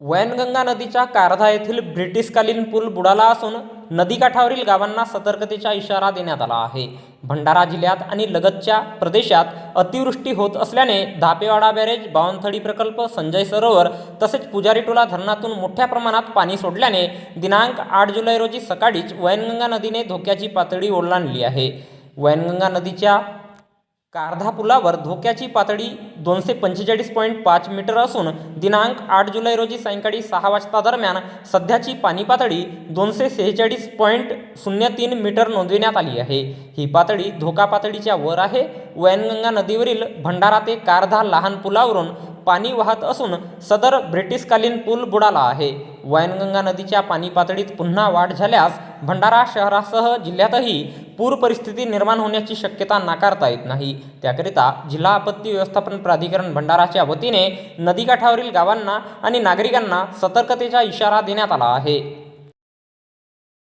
वैनगंगा नदीच्या कारधा येथील ब्रिटिशकालीन पूल बुडाला असून नदीकाठावरील गावांना सतर्कतेचा इशारा देण्यात आला आहे. भंडारा जिल्ह्यात आणि लगतच्या प्रदेशात अतिवृष्टी होत असल्याने धापेवाडा बॅरेज बावनथडी प्रकल्प संजय सरोवर तसेच पुजारीटोला धरणातून मोठ्या प्रमाणात पाणी सोडल्याने दिनांक आठ जुलै रोजी सकाळीच वैनगंगा नदीने धोक्याची पातळी ओलांडली आहे. वैनगंगा नदीच्या कारधा पुलावर धोक्याची पातळी दोनशे पंचेचाळीस पॉईंट पाच मीटर असून दिनांक आठ जुलै रोजी सायंकाळी सहा वाजता दरम्यान सध्याची पाणी पातळी दोनशे सेहेचाळीस पॉईंट शून्य तीन मीटर नोंदविण्यात आली आहे. ही पातळी धोका पातळीच्या वर आहे. वैनगंगा नदीवरील भंडारा ते कारधा लहान पुलावरून पाणी वाहत असून सदर ब्रिटिशकालीन पूल बुडाला आहे. वैनगंगा नदीच्या पाणी पातळीत पुन्हा वाढ झाल्यास भंडारा शहरासह जिल्ह्यातही पूर परिस्थिती निर्माण होण्याची शक्यता नाकारता येत नाही. त्याकरिता जिल्हा आपत्ती व्यवस्थापन प्राधिकरण भंडाराच्या वतीने नदीकाठावरील गावांना आणि नागरिकांना सतर्कतेचा इशारा देण्यात आला आहे.